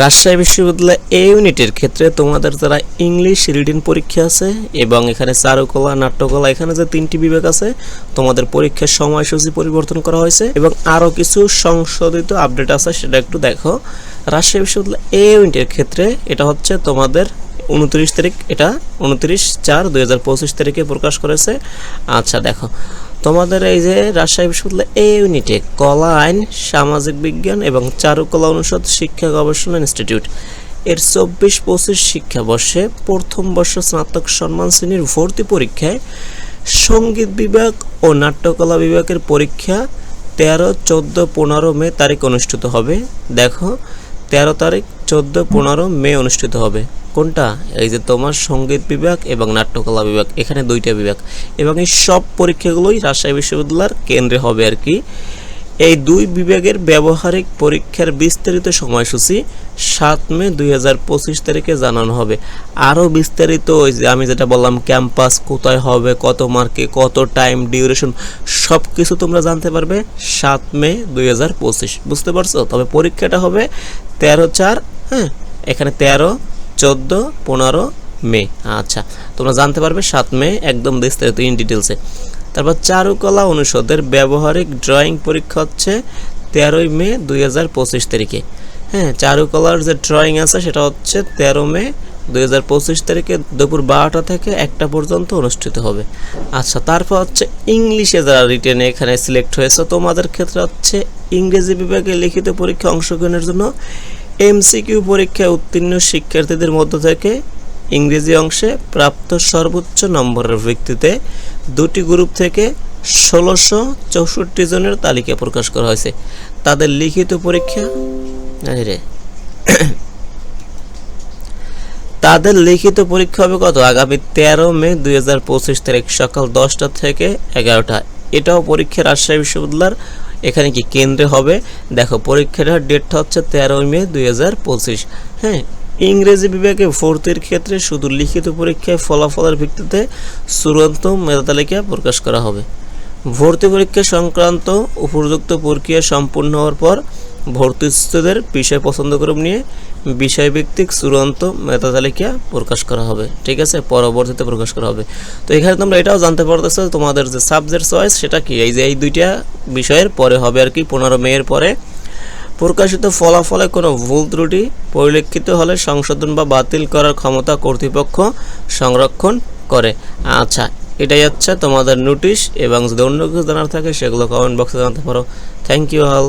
রাজশাহী বিশ্ববিদ্যালয় এ ইউনিটের ক্ষেত্রে তোমাদের যারা ইংলিশ রিডিং পরীক্ষা আছে এবং এখানে চারুকলা, নাট্যকলা, এখানে যে তিনটি বিভাগ আছে, তোমাদের পরীক্ষার সময়সূচি পরিবর্তন করা হয়েছে এবং আরও কিছু সংশোধিত আপডেট আছে, সেটা একটু দেখো। রাজশাহী বিশ্ববিদ্যালয় এ ইউনিটের ক্ষেত্রে এটা হচ্ছে তোমাদের উনত্রিশ তারিখ, এটা উনত্রিশ চার দুই তারিখে প্রকাশ করেছে। আচ্ছা দেখো। তোমাদের এই যে রাজশাহী বিশ্ববিদ্যালয় এই ইউনিটে কলা আইন, সামাজিক বিজ্ঞান এবং চারুকলা অনুষদ শিক্ষা গবেষণা ইনস্টিটিউট এর চব্বিশ পঁচিশ শিক্ষাবর্ষে প্রথম বর্ষ স্নাতক সম্মান শ্রেণির ভর্তি পরীক্ষায় সংগীত বিভাগ ও নাট্যকলা বিভাগের পরীক্ষা তেরো, চোদ্দ, পনেরো মে তারিখ অনুষ্ঠিত হবে। দেখো, তেরো তারিখ, চোদ্দ, পনেরো মে অনুষ্ঠিত হবে। কোনটা? এই যে তোমার সংগীত বিভাগ এবং নাট্যকলা বিভাগ, এখানে দুইটা বিভাগ। এবং এই সব পরীক্ষাগুলোই রাজশাহী বিশ্ববিদ্যালয়ের কেন্দ্রে হবে আর কি। এই দুই বিভাগের ব্যবহারিক পরীক্ষার বিস্তারিত সময়সূচি সাত মে দুই হাজার পঁচিশ তারিখে জানানো হবে। আরও বিস্তারিত ওই যে আমি যেটা বললাম, ক্যাম্পাস কোথায় হবে, কত মার্কে, কত টাইম ডিউরেশন সব কিছু তোমরা জানতে পারবে সাত মে দুই হাজার পঁচিশ। বুঝতে পারছ? তবে পরীক্ষাটা হবে তেরো চার হ্যাঁ? এখানে তেরো চোদ্দ, পনেরো মে। আচ্ছা তোমরা জানতে পারবে সাত মে একদম বিস্তারিত ইন ডিটেলসে তারপর চারুকলা অনুষদের ব্যবহারিক ড্রয়িং পরীক্ষা হচ্ছে তেরোই মে দুই হাজার পঁচিশ তারিখে। হ্যাঁ চারুকলার যে ড্রয়িং আছে সেটা হচ্ছে তেরো মে দুই হাজার পঁচিশ তারিখে দুপুর বারোটা থেকে একটা পর্যন্ত অনুষ্ঠিত হবে। আচ্ছা তারপর হচ্ছে ইংলিশে যারা রিটেনে এখানে সিলেক্ট হয়েছে, তোমাদের ক্ষেত্রে হচ্ছে ইংরেজি বিভাগে লিখিত পরীক্ষা অংশগ্রহণের জন্য এমসিকিউ পরীক্ষায় উত্তীর্ণ শিক্ষার্থীদের মধ্য থেকে ইংরেজি অংশে প্রাপ্ত সর্বোচ্চ নম্বরের ভিত্তিতে দুটি গ্রুপ থেকে ষোলোশো চৌষট্টি জনের তালিকা প্রকাশ করা হয়েছে। তাদের লিখিত পরীক্ষা রে। তাদের লিখিত পরীক্ষা হবে কত? আগামী তেরো মে দুই হাজার পঁচিশ তারিখ সকাল দশটা থেকে এগারোটা। এটাও পরীক্ষা রাজশাহী বিশ্ববিদ্যালয়ের এখানে কি কেন্দ্রে হবে? দেখো পরীক্ষাটার ডেটটা হচ্ছে তেরোই মে দুই হাজার পঁচিশ। হ্যাঁ ইংরেজি বিভাগে ভর্তির ক্ষেত্রে শুধু লিখিত পরীক্ষায় ফলাফলের ভিত্তিতে চূড়ান্ত মেধা তালিকা প্রকাশ করা হবে। ভর্তি পরীক্ষা সংক্রান্ত উপযুক্ত প্রক্রিয়া সম্পূর্ণ হওয়ার পর ভর্তিস্থদের বিষয় পছন্দক্রম নিয়ে বিষয়ভিত্তিক চূড়ান্ত মেধা তালিকা প্রকাশ করা হবে। ঠিক আছে? পরবর্তীতে প্রকাশ করা হবে। তো এখানে তোমরা এটাও জানতে পারতেছো তোমাদের যে সাবজেক্ট চয়েস সেটা কি? এই যে এই দুইটা বিষয়ের পরে হবে আর কি, পনেরো মেয়ের পরে। প্রকাশিত ফলাফলে কোনো ভুল ত্রুটি, পরিলক্ষিত হলে সংশোধন বা বাতিল করার ক্ষমতা কর্তৃপক্ষ সংরক্ষণ করে। আচ্ছা এটাই হচ্ছে তোমাদের নোটিশ এবং যদি অন্য কিছু জানার থাকে সেগুলো কমেন্ট বক্সে জানাতে পারো। Thank you all